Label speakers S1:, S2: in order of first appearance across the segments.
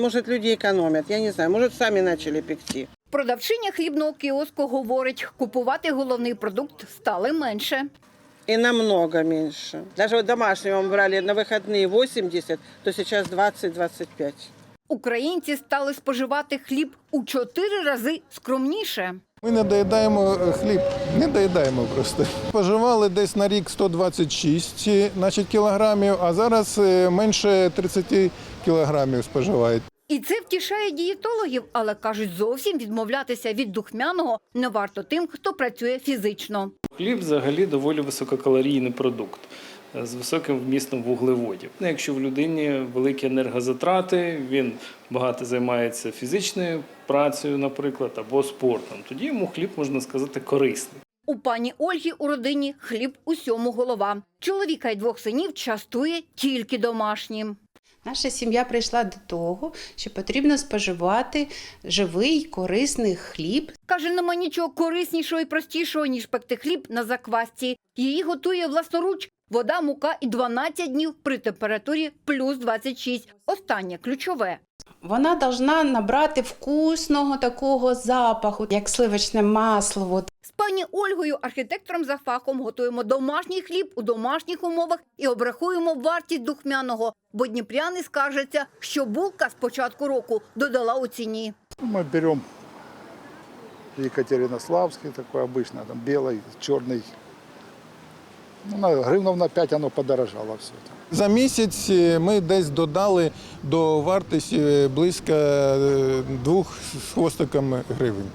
S1: может, люди экономят, я не знаю, может, сами начали пекти.
S2: Продавчиня хлібного кіоску говорить, купувати головний продукт стали менше.
S1: И намного меньше. Даже вот домашнего мы брали на выходные 80, то сейчас 20-25.
S2: Українці стали споживати хліб у чотири рази скромніше.
S3: Ми не доїдаємо е, хліб, не доїдаємо просто. Споживали десь на рік 126 е, значить, кілограмів, а зараз е, менше 30 кілограмів споживають.
S2: І це втішає дієтологів, але кажуть, зовсім відмовлятися від духмяного не варто тим, хто працює фізично.
S4: Хліб взагалі доволі висококалорійний продукт е, з високим вмістом вуглеводів. Ну, Якщо в людині великі енергозатрати, він багато займається фізичною працею, наприклад, або спортом, тоді йому хліб можна сказати корисний.
S2: У пані Ольги у родині хліб усьому голова. Чоловіка й двох синів частує тільки домашнім.
S5: Наша сім'я прийшла до того, що потрібно споживати живий корисний хліб.
S2: Каже, нема нічого кориснішого і простішого, ніж пекти хліб на заквасці. Її готує власноруч вода, мука і 12 днів при температурі плюс 26. Останнє ключове.
S5: Вона повинна набрати вкусного такого запаху, як сливочне масло. От.
S2: З пані Ольгою, архітектором за фахом, готуємо домашній хліб у домашніх умовах і обрахуємо вартість духмяного, бо дніпряни скаржаться, що булка з початку року додала у ціні.
S6: Мы берем Екатеринославский такой обычно, там белый, черный. Ну, на гривнов на 5 оно подорожало все.
S3: За місяць е, ми десь додали до вартості е, близько е, двох з хвостиками гривень.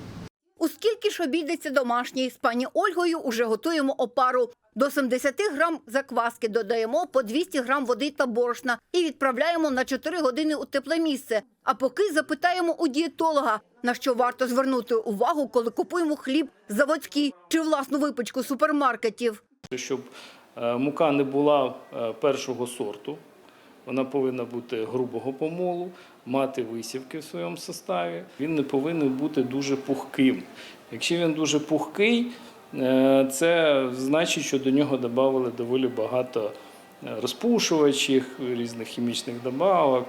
S2: У скільки ж обійдеться домашній? З пані Ольгою уже готуємо опару. До 70 грам закваски додаємо по 200 грам води та борошна і відправляємо на 4 години у тепле місце. А поки запитаємо у дієтолога, на що варто звернути увагу, коли купуємо хліб заводський чи власну випічку супермаркетів.
S4: Щоб е, мука не була е, першого сорту, вона повинна бути грубого помолу, мати висівки в своєму составі. Він не повинен бути дуже пухким. Якщо він дуже пухкий, е, це значить, що до нього додали доволі багато розпушувачів, різних хімічних добавок.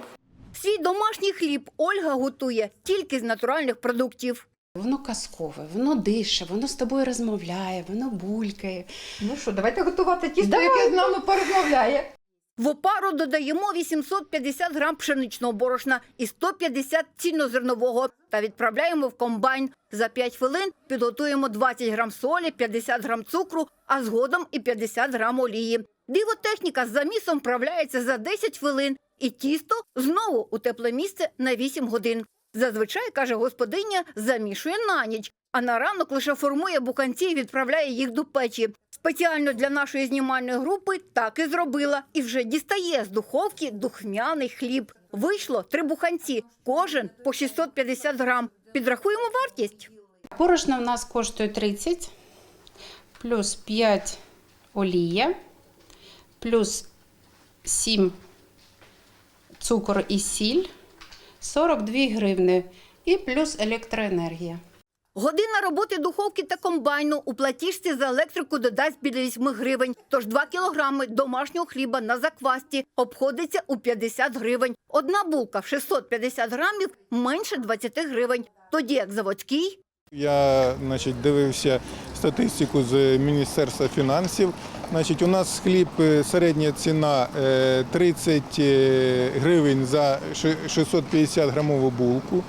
S2: Свій домашній хліб Ольга готує тільки з натуральних продуктів.
S5: Воно казкове, воно дише, воно з тобою розмовляє, воно булькає.
S2: Ну що, давайте готувати тісто,
S5: Давайте.
S2: яке з нами порозмовляє. В опару додаємо 850 грам пшеничного борошна і 150 цільнозернового та відправляємо в комбайн. За 5 хвилин підготуємо 20 грам солі, 50 грам цукру, а згодом і 50 грам олії. Дивотехніка з замісом вправляється за 10 хвилин і тісто знову у тепле місце на 8 годин. Зазвичай, каже господиня, замішує на ніч, а на ранок лише формує буканці і відправляє їх до печі. Спеціально для нашої знімальної групи так і зробила. І вже дістає з духовки духмяний хліб. Вийшло три буханці, кожен по 650 грам. Підрахуємо вартість.
S5: Борошно в нас коштує 30, плюс 5 олія, плюс 7 цукор і сіль, 42 гривни і плюс електроенергія.
S2: Година роботи духовки та комбайну у платіжці за електрику додасть біля 8 гривень. Тож 2 кілограми домашнього хліба на заквасті обходиться у 50 гривень. Одна булка в 650 грамів менше 20 гривень. Тоді як заводський
S3: Я значить, дивився статистику з Міністерства фінансів. Значить, у нас хліб е, середня ціна е, 30 е, гривень за 650 грамову булку.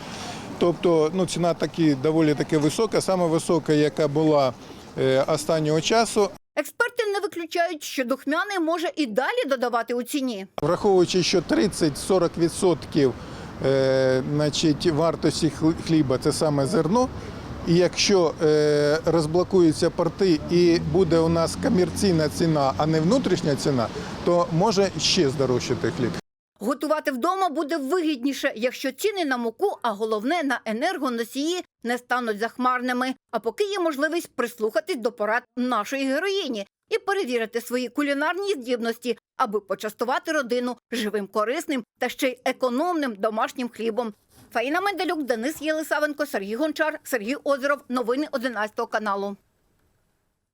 S3: Тобто ну, ціна таки доволі таки висока, саме висока, яка була е, останнього часу.
S2: Експерти не виключають, що духмяний може і далі додавати у ціні.
S3: Враховуючи, що 30-40% е, значить, вартості хліба це саме зерно. І якщо е, розблокуються порти і буде у нас комерційна ціна, а не внутрішня ціна, то може ще здорожчати хліб.
S2: Готувати вдома буде вигідніше, якщо ціни на муку, а головне на енергоносії не стануть захмарними. А поки є можливість прислухатись до порад нашої героїні і перевірити свої кулінарні здібності, аби почастувати родину живим, корисним та ще й економним домашнім хлібом. Фаїна Менделюк, Денис Єлисавенко, Сергій Гончар, Сергій Озеров. Новини 11 каналу.